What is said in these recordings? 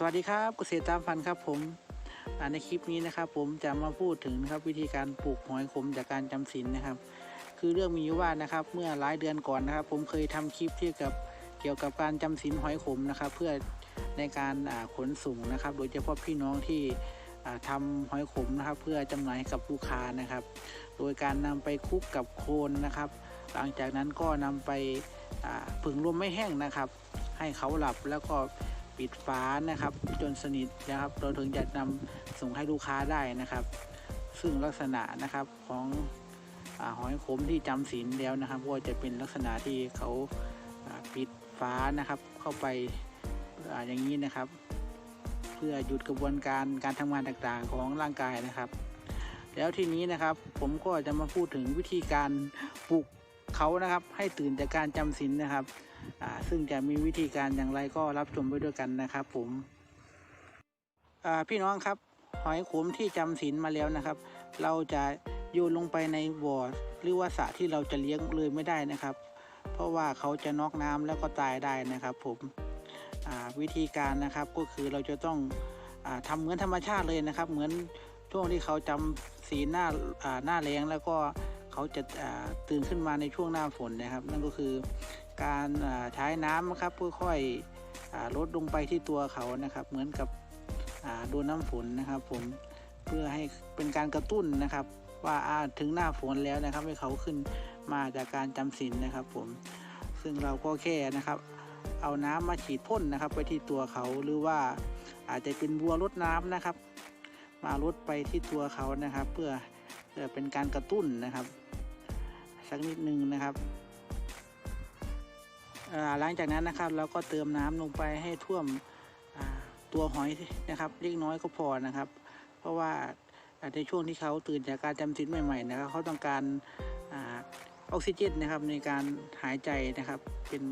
สวัสดีครับเกษตรตามฝันครับผมในคลิปนี้นะครับ ผมจะมาพูดถึงนะครับวิธีการปลูกหอยขมจากการจำศีลนะครับ คือเรื่องมีอยู่ว่านะครับ เมื่อหลายเดือนก่อนนะครับ ผมเคยทำคลิปที่ยวกับเกี่ยวกับการจำศีลหอยขมนะครับ เพื่อในการขนส่งนะครับ โดยเฉพาะพี่น้องที่อ่าทำหอยขมนะครับ เพื่อจำหน่ายกับลูกค้านะครับ โดยการนำไปคลุกกับโคลนนะครับ หลังจากนั้นก็นำไปผึ่งลมไม่แห้งนะครับ ให้เขาหลับแล้วก็ ปิดฝานะครับ จนสนิทนะครับ เราถึงจะนำส่งให้ลูกค้าได้นะครับ ซึ่งลักษณะนะครับของอหอยขมที่จำศีลแล้วนะครับก็จะเป็นลักษณะที่เขาปิดฝานะครับ เข้าไปออย่างนี้นะครับ เพื่อหยุดกระบวนการการทำงานต่างๆของร่างกายนะครับ แล้วทีนี้นะครับผมก็จะมาพูดถึงวิธีการปลุก เขานะครับให้ตื่นจากการจำศีลนะครับ ซึ่งจะมีวิธีการอย่างไรก็รับชมไปด้วยกันนะครับ ผมพี่น้องครับ หอยขมที่จำศีลมาแล้วนะครับ เราจะโยนลงไปในบ่อหรือว่าสระที่เราจะเลี้ยงเลยไม่ได้นะครับ เพราะว่าเขาจะนอกน้ำแล้วก็ตายได้นะครับ ผมวิธีการนะครับก็คือเราจะต้องอทำเหมือนธรรมชาติเลยนะครับ เหมือนช่วงที่เขาจำศีลหน้าอ่าหน้าแรงแล้วก็ เขาจะาตื่นขึ้นมาในช่วงหน้าฝนนะครับ นั่นก็คือการาใช้น้ำครับค่อยๆลดลงไปที่ตัวเขานะครับ เหมือนกับโดนน้ำฝนนะครับ ผมเพื่อให้เป็นการกระตุ้นนะครับว่าอ่าถึงหน้าฝนแล้วนะครับ ให้เขาขึ้นมาจากการจำศีลนะครับ ผมซึ่งเราก็แค่นะครับ เอาน้ำมาฉีดพ่นนะครับ ไปที่ตัวเขาหรือว่าอาจจะเป็นบัวรดน้ำนะครับ มาลดไปที่ตัวเขานะครับ เพื่อเพื่อเป็นการกระตุ้นนะครับ สักนิดนึงนะครับหลังจากนั้นนะครับเราก็เติมน้ำลงไปให้ท่วมตัวหอยนะครับเล็กน้อยก็พอนะครับ เพราะว่าในช่วงที่เขาตื่นจากการจำศีลใหม่ๆนะครับเขาต้องการออกซิเจนนะครับในการหายใจนะครับ เป็น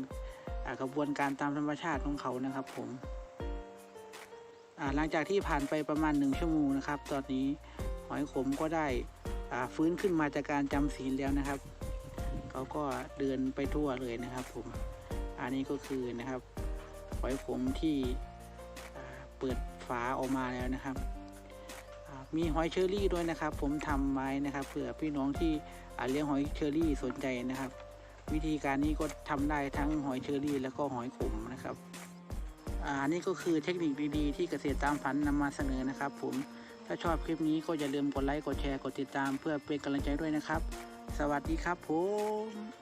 กระบวนการตามธรรมชาติของเขานะครับผม หลังจากที่ผ่านไปประมาณหนึ่งชั่วโมงนะครับ ตอนนี้หอยขมก็ได้ฟื้นขึ้นมาจากการจำศีลแล้วนะครับเขาก็เดินไปทั่วเลยนะครับผมอันนี้ก็คือนะครับ หอยขมที่เปิดฝาออกมาแล้วนะครับ มีหอยเชอรี่ด้วยนะครับ ผมทำไว้นะครับเผื่อพี่น้องที่เลี้ยงหอยเชอรี่สนใจนะครับ วิธีการนี้ก็ทำได้ทั้งหอยเชอรี่ แล้วก็หอยขมนะครับ อ่านี่ก็คือเทคนิคดีๆ ที่เกษตรตามฝันนำมาเสนอนะครับ ผมถ้าชอบคลิปนี้ก็อย่าลืมกดไลค์กดแชร์กดติดตามเพื่อเป็นกำลังใจด้วยนะครับ สวัสดีครับผม